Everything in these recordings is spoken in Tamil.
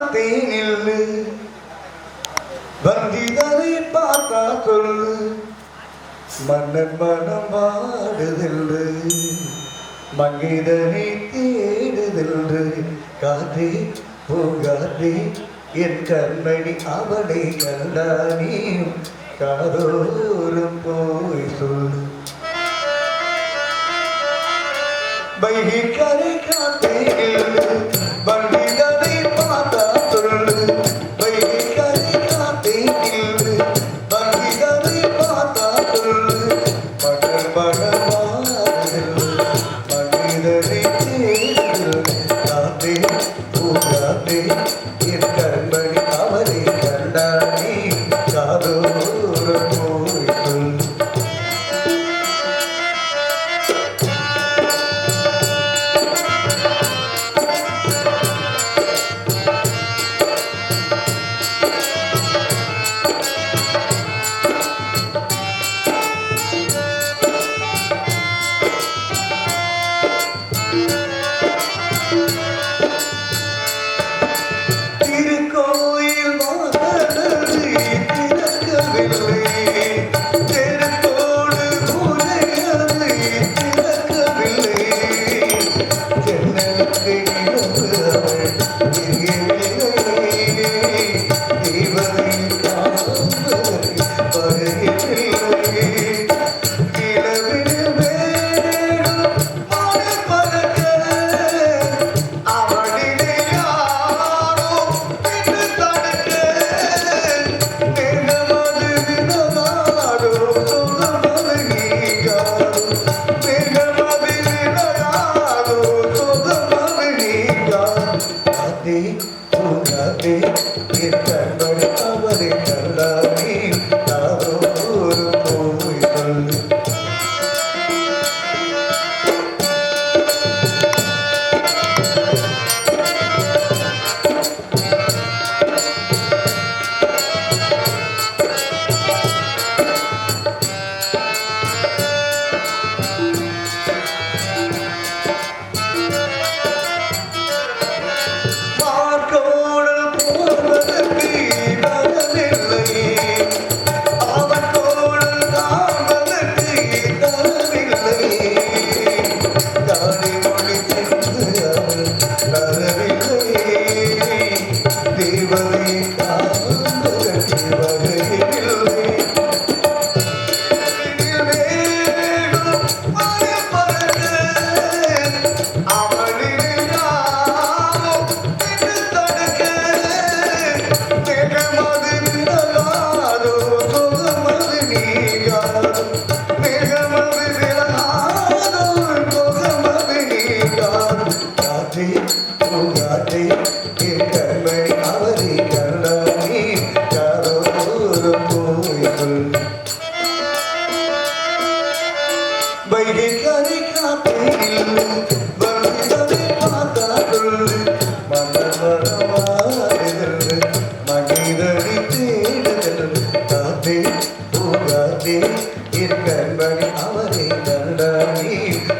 நில்லு வந்திதரை பார்த்தா சொல்லு. மன்னன் மனம் வாடுதில்லு மங்கிதனை தேடுதில்லு காதே பூங்காதே என் கண்மணி அவளை கண்டானே காதோறும் போய் சொல்லு. வைகி கரை காத்தே இருக்க Espérame. Hey, the beat, hey, hey,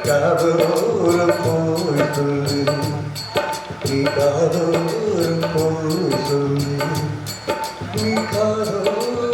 কাদর Putuli নি কাদর পুতুলি নি কাদর